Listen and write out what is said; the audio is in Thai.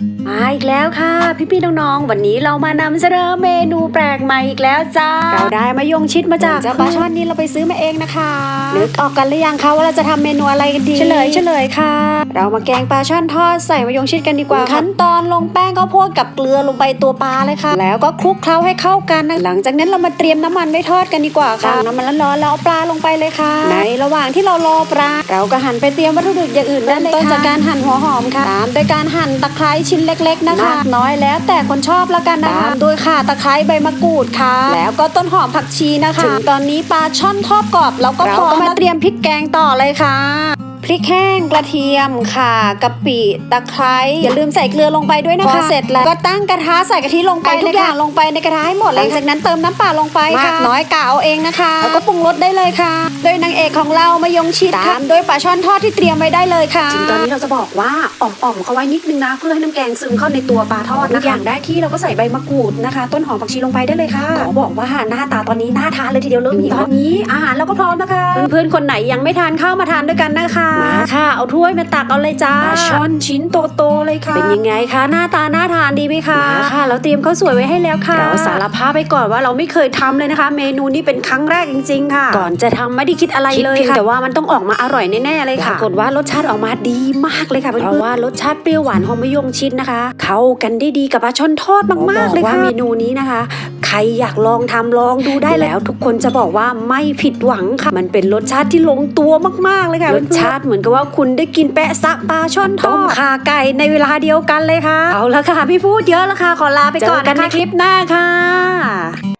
Mm-hmm. มาอีกแล้วค่ะ พี่ๆน้องๆวันนี้เรามานำเสนอเมนูแปลกใหม่อีกแล้วจ้าเราได้มายงชิดมาจากเจ้าปลาช่อนนี้เราไปซื้อมาเองนะคะนึกออกกันหรือยังคะว่าเราจะทำเมนูอะไรกันดีเฉลยเฉลยค่ะ เรามาแกงปลาช่อนทอดใส่มายงชิดกันดีกว่าขั้นตอนลงแป้งข้าวโพดกับเกลือลงไปตัวปลาเลยค่ะ แล้วก็คลุกเคล้าให้เข้ากันนะหลังจากนั้นเรามาเตรียมน้ำมันไว้ทอดกันดีกว่าค่ะตั้งน้ำมันร้อนๆแล้วเอาปลาลงไปเลยค่ะ ในระหว่างที่เรารอปลาเราก็หั่นไปเตรียมวัตถุดิบอย่างอื่นได้เริ่มเลยต้นค่ะจากการหั่นหัวหอมค่ะตามด้วยการหั่นตะไคร้ชิ้นเล็กๆนะคะมากน้อยแล้วแต่คนชอบแล้วกันนะคะตามด้วยข่าตะไคร้ใบมะกรูดค่ะ แล้วก็ต้นหอมผักชีนะคะถึงตอนนี้ปลาช่อนทอดกรอบเราก็เราพร้อก็มมาแล้วเตรียมพริกแกงต่อเลยค่ะพ ริกแห้งกระเทียมค่ะกะปิตะไคร้อย่าลืมใส่เกลือลงไปด้วยนะพคะอเสร็จแล้วก็ตั้งกระทะใส่กะทิลงไปไปทุทุกกออย่างย่างลงไปในกระทะให้หมดหเลลัยงจากนั้นเติมน้ำปลาลงไปมาค่ะกน้อยกะเอาเองนะคะแล้วก็ปรุงรสได้เลยค่ะ โดยนางเอกของเรามายงชิดตามค่ะด้วยปลาช่อนทอดที่เตรียมไว้ได้เลยค่ะจริงตอนนี้เราจะบอกว่าอ่อมๆเขาไว้นิดนึงนะเพื่อให้น้ำแกงซึมเข้าในตัวปลาทอดทุนะกอคะย่างได้ที่เราก็ใส่ใบมะกรูดนะคะ ต้นหอมผักชีลงไปได้เลยค่ะขอบอกว่าหน้าตาตอนนี้น่าทานเลยทีเดียวเริ่มหิวตอนนี้อาหารเราก็พร้อมนะคะเพื่อนๆคนไหนยังไม่ทานข้าวมาทานด้วยกันนะคะมาค่ะ เอาถ้วยมาตักเอาเลยจ้าปลาช่อนชิ้นโตๆเลยค่ะ เป็นยังไงคะหน้าตาน่าทานดีไหมคะมาค่ะเราเตรียมข้าวสวยไว้ให้แล้วค่ะ เราสารภาพไปก่อนว่าเราไม่เคยทำเลยนะคะ เมนูนี้เป็นครั้งแรกจริงๆค่ะ ก่อนจะทำไม่ได้คิดอะไรคิดเลยเพียงค่ะแต่ว่ามันต้องออกมาอร่อยแน่ๆเลยปค่ะรากฏว่ารสชาติออกมาดีมากเลยค่ะเพเพื่ราะอนๆว่ารสชาติเปรี้ยวหวานหอมมะยงชิดนะคะ เข้ากันได้ดีกับปลาช่อนทอดมากๆเลยบอกว่าค่ะเมนูนี้นะคะ ใครอยากลองทำลองดูได้แล้ว ทุกคนจะบอกว่าไม่ผิดหวังค่ะ มันเป็นรสชาติที่ลงตัวมากๆเลยค่ะรสชาติเหมือนกับว่าคุณได้กินแปะซะปลาช่อนทอดต้มข่าไก่ในเวลาเดียวกันเลยค่ะ เอาละค่ะ พี่พูดเยอะละค่ะ ขอลาไปก่อนเจอกันนะคะในคลิปหน้าค่ะ